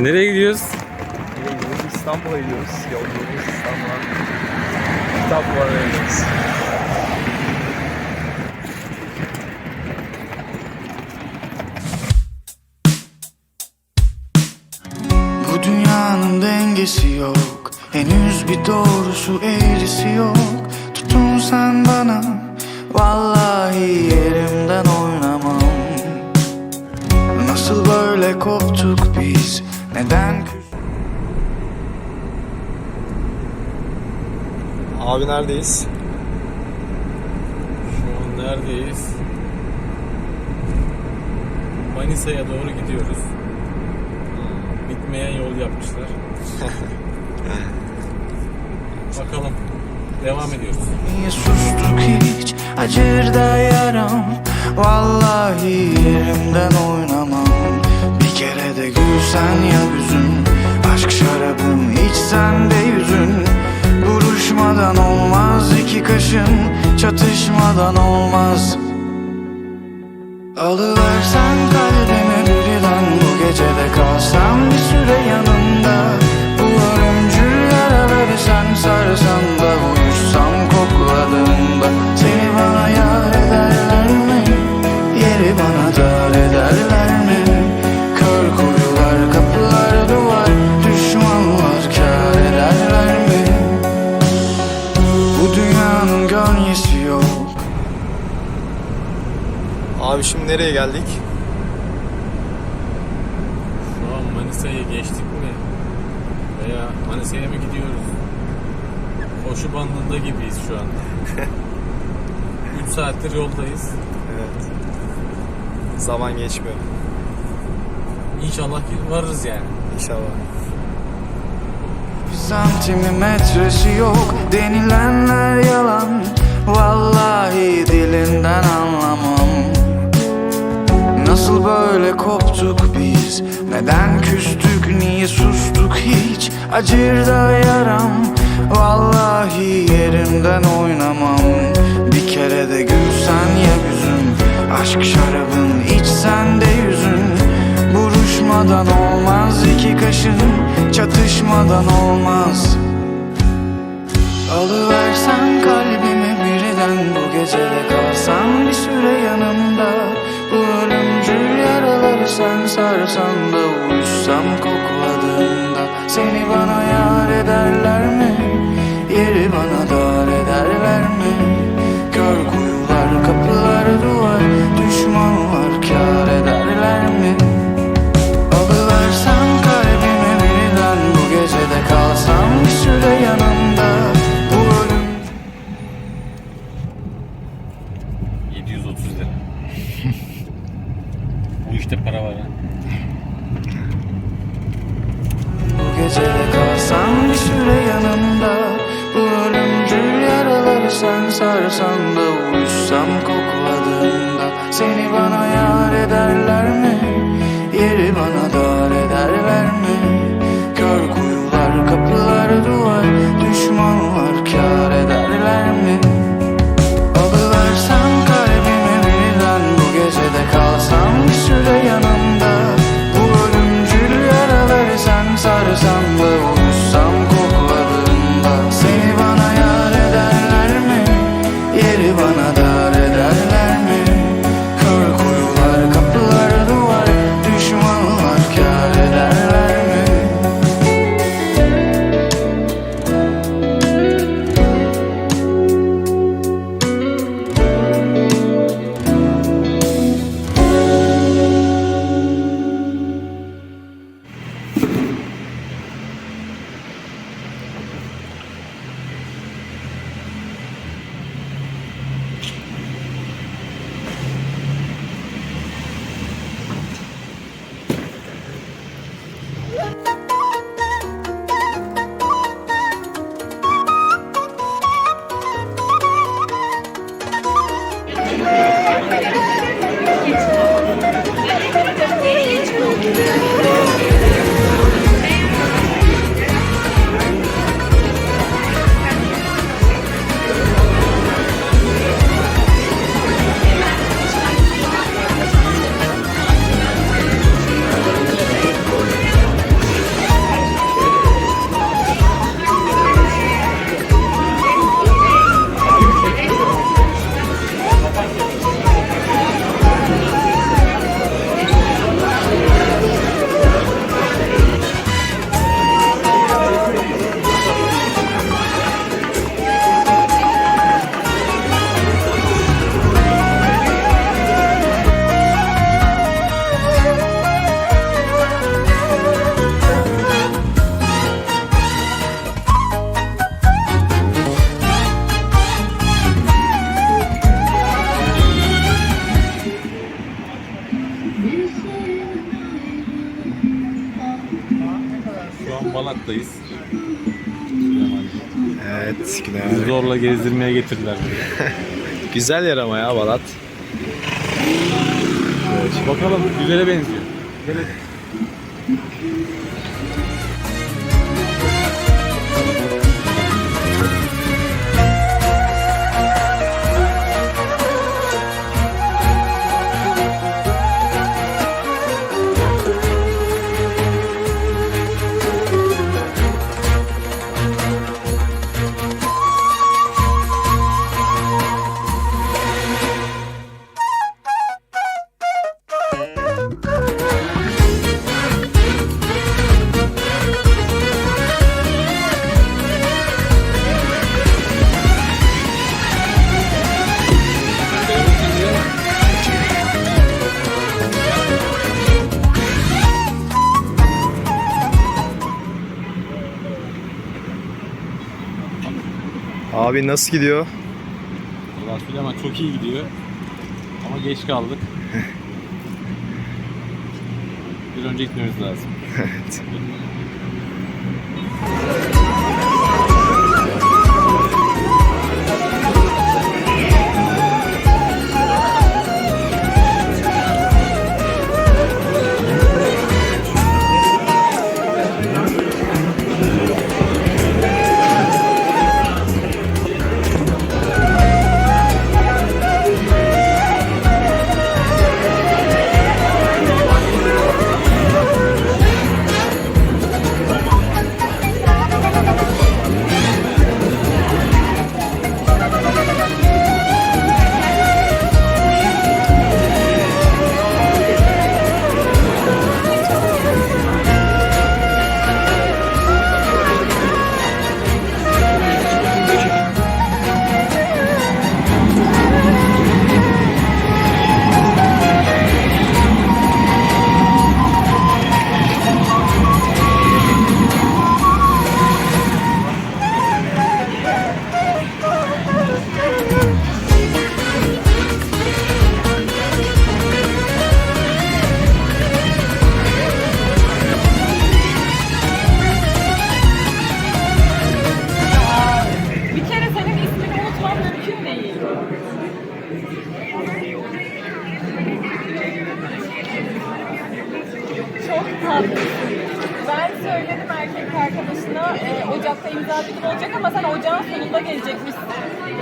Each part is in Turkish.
Nereye gidiyoruz? Nereye gidiyoruz? İstanbul'a gidiyoruz. Yolculuğumuz İstanbul'a. Kitap fuarına gidiyoruz. Bu dünyanın dengesi yok Henüz bir doğrusu eğrisi yok Tutun sen bana Vallahi yerimden neredeyiz? Şu an neredeyiz? Manisa'ya doğru gidiyoruz. Bitmeyen yol yapmışlar. Bakalım. Devam ediyoruz. Niye sustuk hiç acır da yaram Vallahi yerimden oynamam Bir kere de gülsen ya yüzün Aşk şarabım içsen de yüzün Buruşmadan olmaz iki kaşın Çatışmadan olmaz. Alıversen kalbime birden Bu gecede kalsam bir süre yanında. Bu ölümcül yaraları sen sarsan da Uyuşsam kokladığında. Seni bana yar ederler mi? Yeri bana dar ederler Abi şimdi nereye geldik? Şu an Manisa'yı geçtik mi? Veya Manisa'ya mı gidiyoruz? Koşu bandında gibiyiz şu an. 3 saattir yoldayız. Evet. Zaman geçmiyor. İnşallah varırız yani. İnşallah. Bir santimi metresi yok Denilenler yalan Vallahi dilinden anlamam Nasıl böyle koptuk biz? Neden küstük niye sustuk hiç? Acır da yaram Vallahi yerimden oynamam. Bir kere de gülsen ya yüzüm Aşk şarabın içsen de yüzün. Buruşmadan olmaz iki kaşın Çatışmadan olmaz. Alıversen kalbimi birden Bu gecede kalsam sarsan da Uyuşsam kokladığında Seni bana yar ederler mi? Yeri bana dar gezdirmeye getirdiler buraya. Güzel yer ama ya Balat. Bakalım güzele benziyor. Gel Abi nasıl gidiyor? Valla Süleyman çok iyi gidiyor. Ama geç kaldık. Bir önce gitmemiz lazım. Evet. Arkadaşına e, Ocak'ta imza günü olacak ama sen ocağın sonunda gelecekmişsin.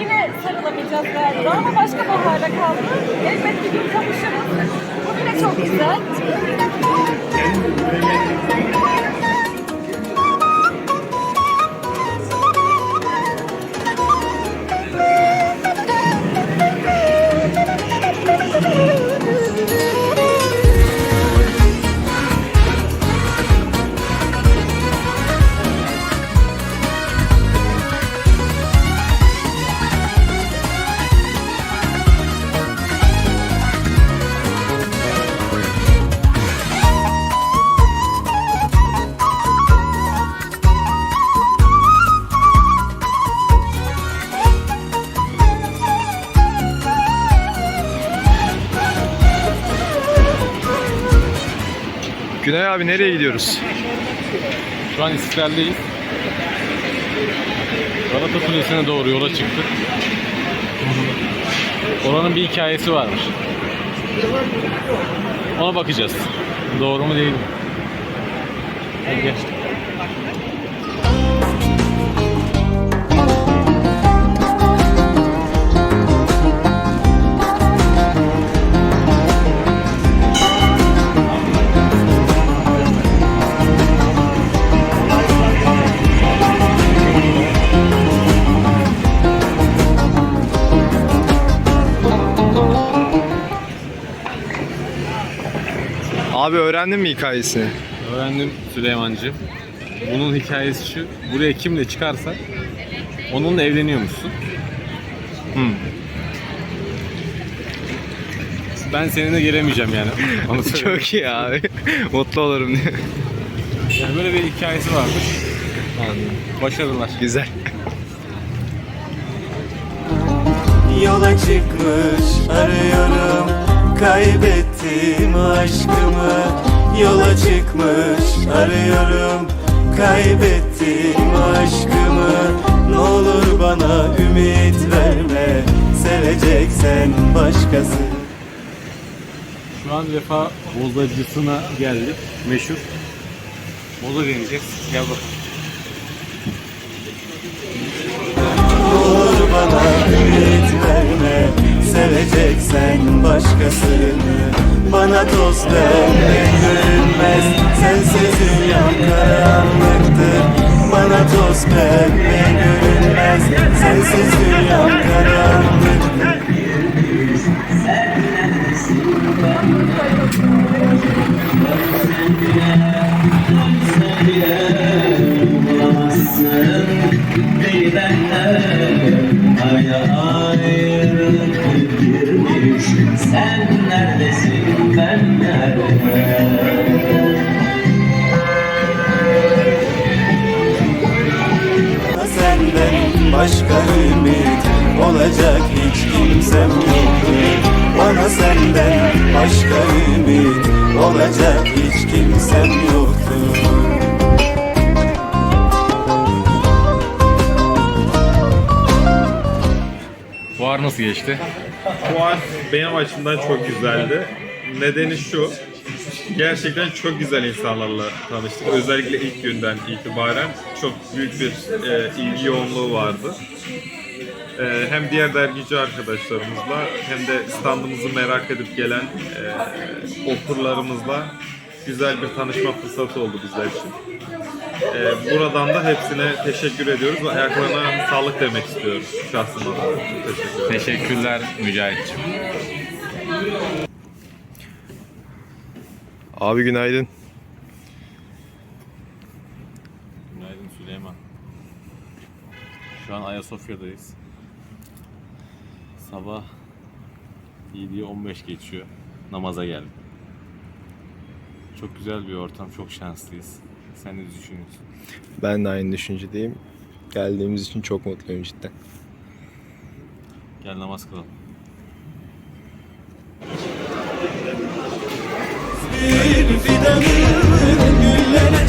Yine sarılamayacağız galiba ama başka baharda kaldı. Elbet bir gün kavuşuruz. Bu bile çok güzel. Abi nereye gidiyoruz? Şu an İstiklal'deyiz. Galata Kulesi'ne doğru yola çıktık. Oranın bir hikayesi varmış. Ona bakacağız. Doğru mu değil mi? Hadi. Abi öğrendin mi hikayesini? Öğrendim Süleymancığım. Bunun hikayesi şu. Buraya kimle çıkarsa onunla evleniyormuşsun. Hmm. Ben seninle gelemeyeceğim yani. Onu söyleyeyim. Çok iyi abi. Mutlu olurum diye. Yani böyle bir hikayesi varmış. Başarılar. Güzel. Yola çıkmış arıyorum Kaybettim aşkımı Yola çıkmış arıyorum kaybettim aşkımı Ne olur bana ümit verme Seveceksen başkası Şu an Vefa bozacısına geldik. Meşhur. Boza deneyeceğiz. Gel bakalım. Seveceksen başkasını Bana dost verme görünmez. Sensiz dünyam karanlıktır. Bana dost verme görünmez. Sensiz dünyam karanlıktır olacak hiç kimsem yoktur Bana senden başka ümit olacak hiç kimsem yoktur Fuar nasıl geçti? Fuar benim açımdan çok güzeldi. Nedeni şu, gerçekten çok güzel insanlarla tanıştık. Özellikle ilk günden itibaren çok büyük bir e, ilgi yoğunluğu vardı. E, hem diğer dergici arkadaşlarımızla hem de standımızı merak edip gelen e, okurlarımızla güzel bir tanışma fırsatı oldu bizler için. E, buradan da hepsine teşekkür ediyoruz ve ayaklarına sağlık demek istiyoruz şahsım adına. Teşekkür ederim. Teşekkürler Mücahit'ciğim. Abi günaydın. Günaydın Süleyman. Şu an Ayasofya'dayız. Sabah 7'ye 15 geçiyor. Namaza geldim. Çok güzel bir ortam, çok şanslıyız. Sen ne düşünüyorsun? Ben de aynı düşüncedeyim. Geldiğimiz için çok mutluyum cidden. Gel namaz kılalım. bir fidanın güllere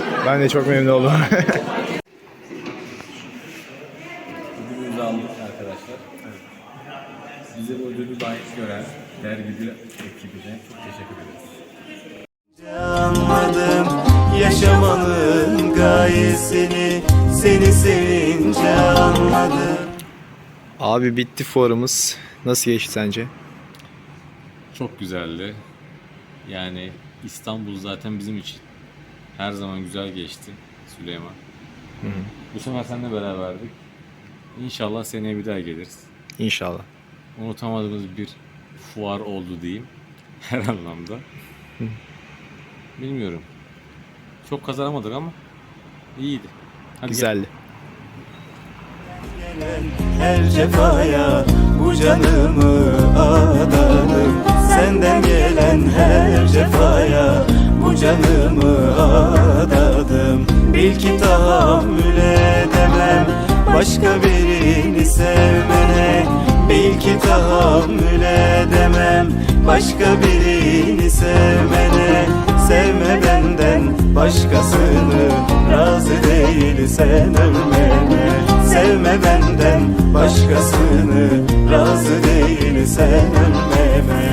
Ben de çok memnun oldum. Ödülümüzü aldık arkadaşlar. Bize bu ödülü layık gören dergide ekibine çok teşekkür ederiz. Anladım yaşamanın gayesini Seni sevince anladım Abi bitti fuarımız. Nasıl geçti sence? Çok güzeldi. Yani İstanbul zaten bizim için her zaman güzel geçti Süleyman. Bu sefer seninle beraberdik. İnşallah seneye bir daha geliriz. İnşallah. Unutamadığımız bir fuar oldu diyeyim. Her anlamda. Bilmiyorum. Çok kazanamadık ama iyiydi. Hadi gel. Güzeldi. Her cefaya bu canımı adadım Senden gelen her cefaya bu canımı adadım. Bil ki tahammül edemem başka birini sevmene. Bil ki tahammül edemem başka birini sevmene. Sevme benden başkasını Razı değilsen ölmeme Sevme benden başkasını Razı değilsen ölmeme